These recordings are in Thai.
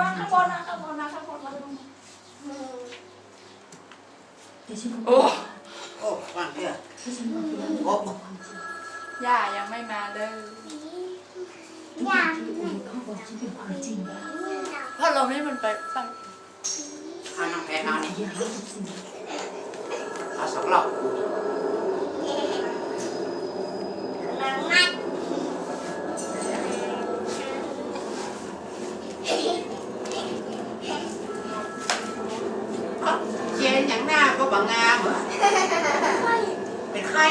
วางข้างบนนะข้างบนนะข้างบนมาดูเดี๋ยวฉันโอ้โอ้ฟังเถอะที่ฉันบอกแล้วโอ้ความจริงย่ายังไม่มาเลยทุกอย่างที่อุ๋ยพ่อบอกฉันเป็นความจริงแล้วเพราะเราไม่มันไปไปเอาน้ำแข็งเอานี่อย่ารู้ทุกสิ่งเอาสองรอบ บางงามเหรอเป็นไข้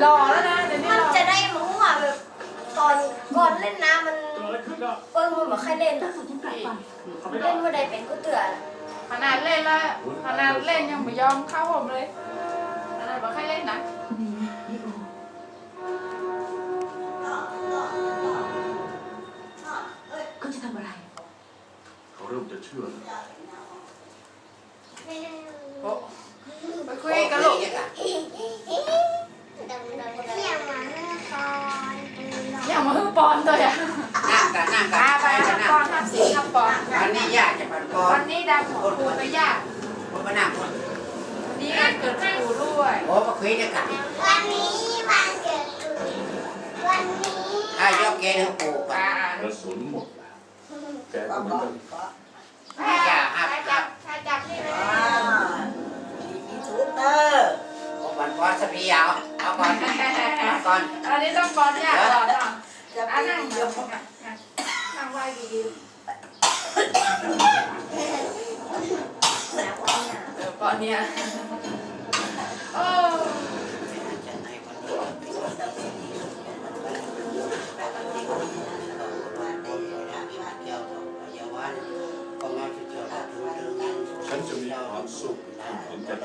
หล่อแล้วนะเดี๋ยวนี้มันหล่อจะได้รู้อะแบบก่อนก่อนเล่นน้ำมันเปิ้งมันบอกใครเล่นอะฉันกลับก่อนเล่นเมื่อใดเป็นก็เตือนขนาดเล่นแล้วขนาดเล่นยังไม่ยอมเข้าผมเลยขนาดบอกให้เล่นนะ เขาเริ่มจะเชื่อแล้วโอ้ไปคุยกันลูกอย่ามาฮือปอนตัวอะนั่งกันนั่งกัมานไปไปทับนั่งปอนทับสีทับปอนวันนี้ญาติจะปันปอวันนนี้ดำของครูไปย่าผมมานั่งคนวันนี้งานเกิดครูด้วยโอ้มาคุยด้วยกันวันนี้วันเกิดวันนี้ถ้ายกเกณฑ์ให้ปู่กัอ่านกระสุนหมด แล้วแกก็เหมือนกันแพ้ใครจับใครจับนี่เลยผมปันปอสปีเอาเอาก่อนเอาก่อนอันนี้ต้องปอนย่าก่อนเนาะอะนั่งเดี๋ยวนั่งไหวดีๆเออปอนเนี่ย สุขเห็นแกต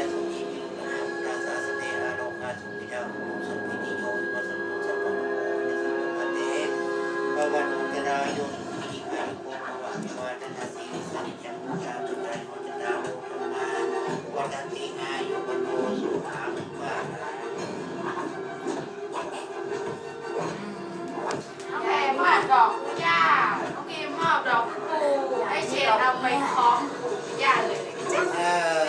ไปคล้องปู่ย่าเลยเออ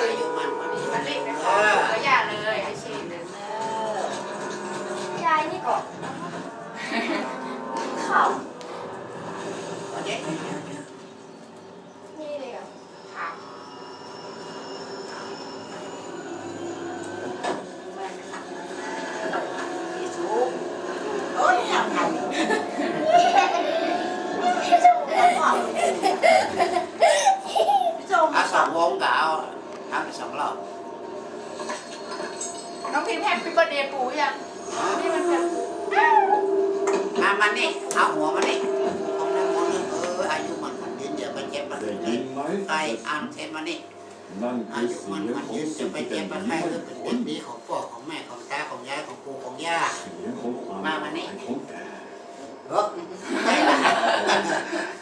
อายุมันพอดีมันเล็กไปคล้องปู่กับย่าเลยไอ้เชนเลยยายนี่ก่อนข้าว พอดี นี่เลยอะ ค่ะ เอาสองวงก็เอาทำไปสองรอบ น้องพิมพ์แฮปปี้เบอร์เดย์ปู่ยังนี่มันเป็นมามันนี่เอาหัวมันนี่ของนั่งมองเอออายุมันมันยืนอย่าไปเจ็บมันได้ยินไหมใครอ่านเทนมานี่นั่นอาคือยุเสีมันยงมันขอยืงนจะสิ่งไปที่เจ็เป็บนไปดีใครไม่ก็เป็เป็นนผเด็ลกดีของพ่อของแม่ของตาของยายของปู่ของย่า เสียงของความมามานี่ของแกเออไม่ละ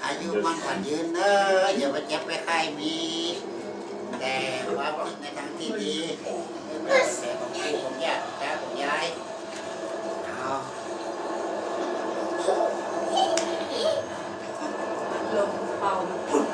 อายุมันมันยืนเนอะอย่าไปเจ็บไปใครมี แต่ความคิดในทางที่ดี Loh, mau bikin?